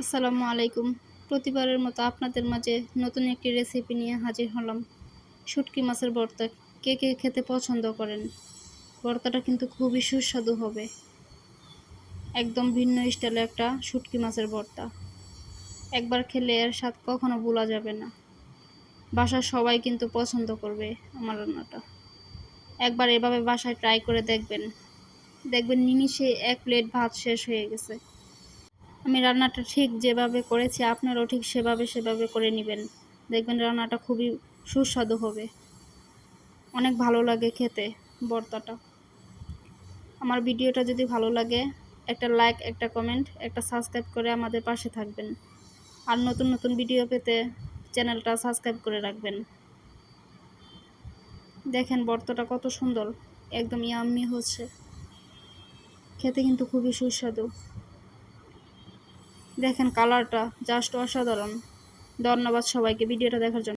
আসসালামু আলাইকুম। প্রতিবারের মতো আপনাদের মাঝে নতুন একটি রেসিপি নিয়ে হাজির হলাম। শুটকি মাছের ভর্তা। কে কে খেতে পছন্দ করেন? ভর্তাটা কিন্তু খুবই সুস্বাদু হবে। একদম ভিন্ন স্টাইলে একটা শুটকি মাছের ভর্তা। একবার খেলে এর স্বাদ কখনো ভোলা যাবে না। বাসার সবাই কিন্তু পছন্দ করবে আমার রান্নাটা। একবার এভাবে বাসায় ট্রাই করে দেখবেন। দেখবেন নিমিষে এক প্লেট ভাত শেষ হয়ে গেছে। আমি রান্নাটা ঠিক যেভাবে করেছি, আপনারাও ঠিক সেভাবে সেভাবে করে নেবেন। দেখবেন রান্নাটা খুবই সুস্বাদু হবে। অনেক ভালো লাগে খেতে ভর্তাটা আমার ভিডিওটা যদি ভালো লাগে, একটা লাইক, একটা কমেন্ট, একটা সাবস্ক্রাইব করে আমাদের পাশে থাকবেন। আর নতুন নতুন ভিডিও পেতে চ্যানেলটা সাবস্ক্রাইব করে রাখবেন। দেখেন ভর্তাটা কত সুন্দর, একদম ইয়াম্মি হচ্ছে। খেতে কিন্তু খুবই সুস্বাদু। দেখেন কালারটা জাস্ট অসাধারণ। ধন্যবাদ সবাইকে ভিডিওটা দেখার জন্য।